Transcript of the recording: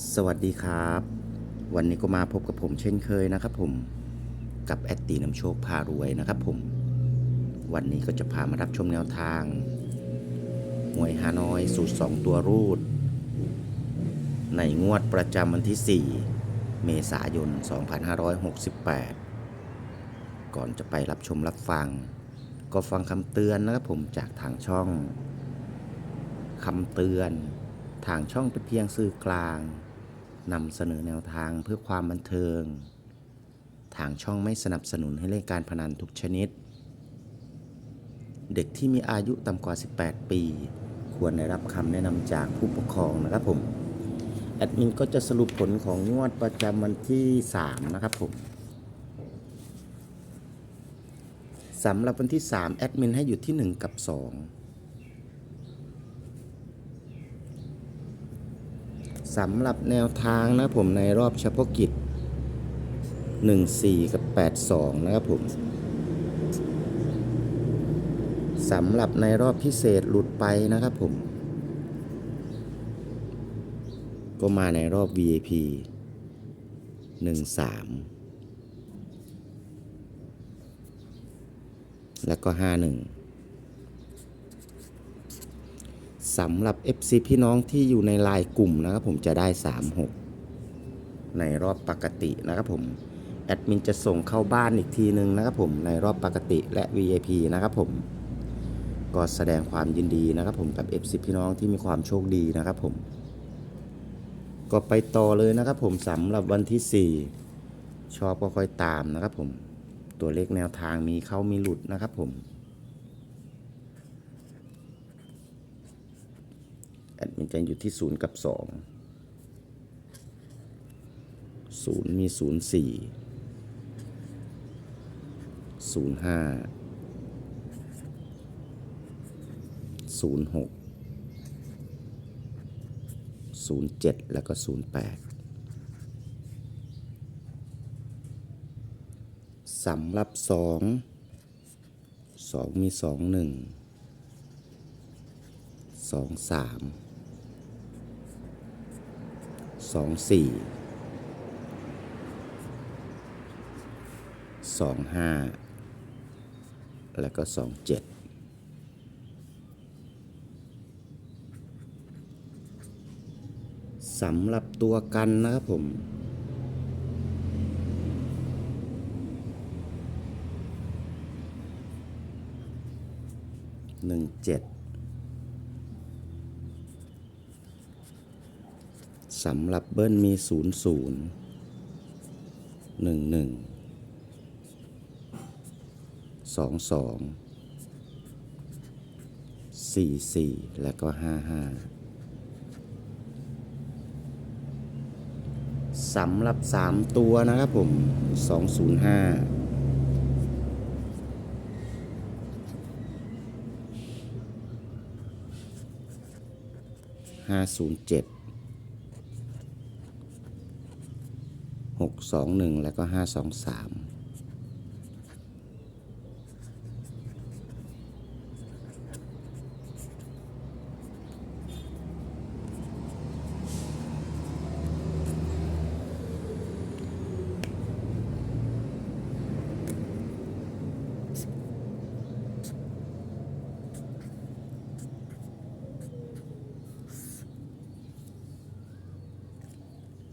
สวัสดีครับ วันนี้ก็มาพบกับผมเช่นเคยนะครับผมกับแอดตีน้ำโชคพารวยนะครับผม วันนี้ก็จะพามารับชมแนวทางหวยฮานอยสูตร 2 ตัวรูด ในงวดประจำวันที่ 4 เมษายน 2568 ก่อนจะไปรับชมรับฟัง ก็ฟังคำเตือนนะครับผมจากทางช่องคำเตือน ทางช่องเป็นเพียงสื่อกลางนำเสนอแนวทางเพื่อความบันเทิง ทางช่องไม่สนับสนุนให้เล่นการพนันทุกชนิด เด็กที่มีอายุต่ำกว่า 18 ปี ควรได้รับคำแนะนำจากผู้ปกครองนะครับผมแอดมินก็จะสรุปผลของงวดประจำวันที่ 3 นะครับผมสำหรับวันที่ 3 แอดมินให้อยู่ที่ 1 กับ 2 สำหรับแนวทางนะผมในรอบเฉพาะกิจ 14 กับ 82 นะครับผมสำหรับในรอบพิเศษหลุดไปนะครับผม ก็มาในรอบ VIP 13 แล้วก็ 51 สำหรับ FC พี่น้องที่อยู่ในลน์กลุ่มนะครับผมจะได้ 36 ในรอบปกตินะครับผม แอดมินจะส่งเข้าบ้านอีกทีหนึ่งนะครับผมในรอบปกติและ VIP นะครับผมก็แสดงความยินดีนะครับผมกับ FC พี่น้องที่มีความโชคดีนะครับผม ก็ไปต่อเลยนะครับผมสำหรับวันที่ 4 ชอบก็ค่อยตามนะครับผม ตัวเลขแนวทางมีเข้ามีหลุดนะครับผม แอ ดมินจะอยู่ที่0กับ2 0มี0 4 0 5 0 6 0 7แล้วก็0 8สำหรับ2 2มี2 1 2 3สองสี่ สองสี่สองห้าแล้วก็สองเจ็ดสำหรับตัวกันนะครับผมหนึ่งเจ็ด สำหรับเบิ้ลมี 0 0 1 1 2 2 4 4 และก็ 5 5 สำหรับ 3 ตัวนะครับผม 205ห้าศูนย์เจ็ด 621 แล้วก็ 523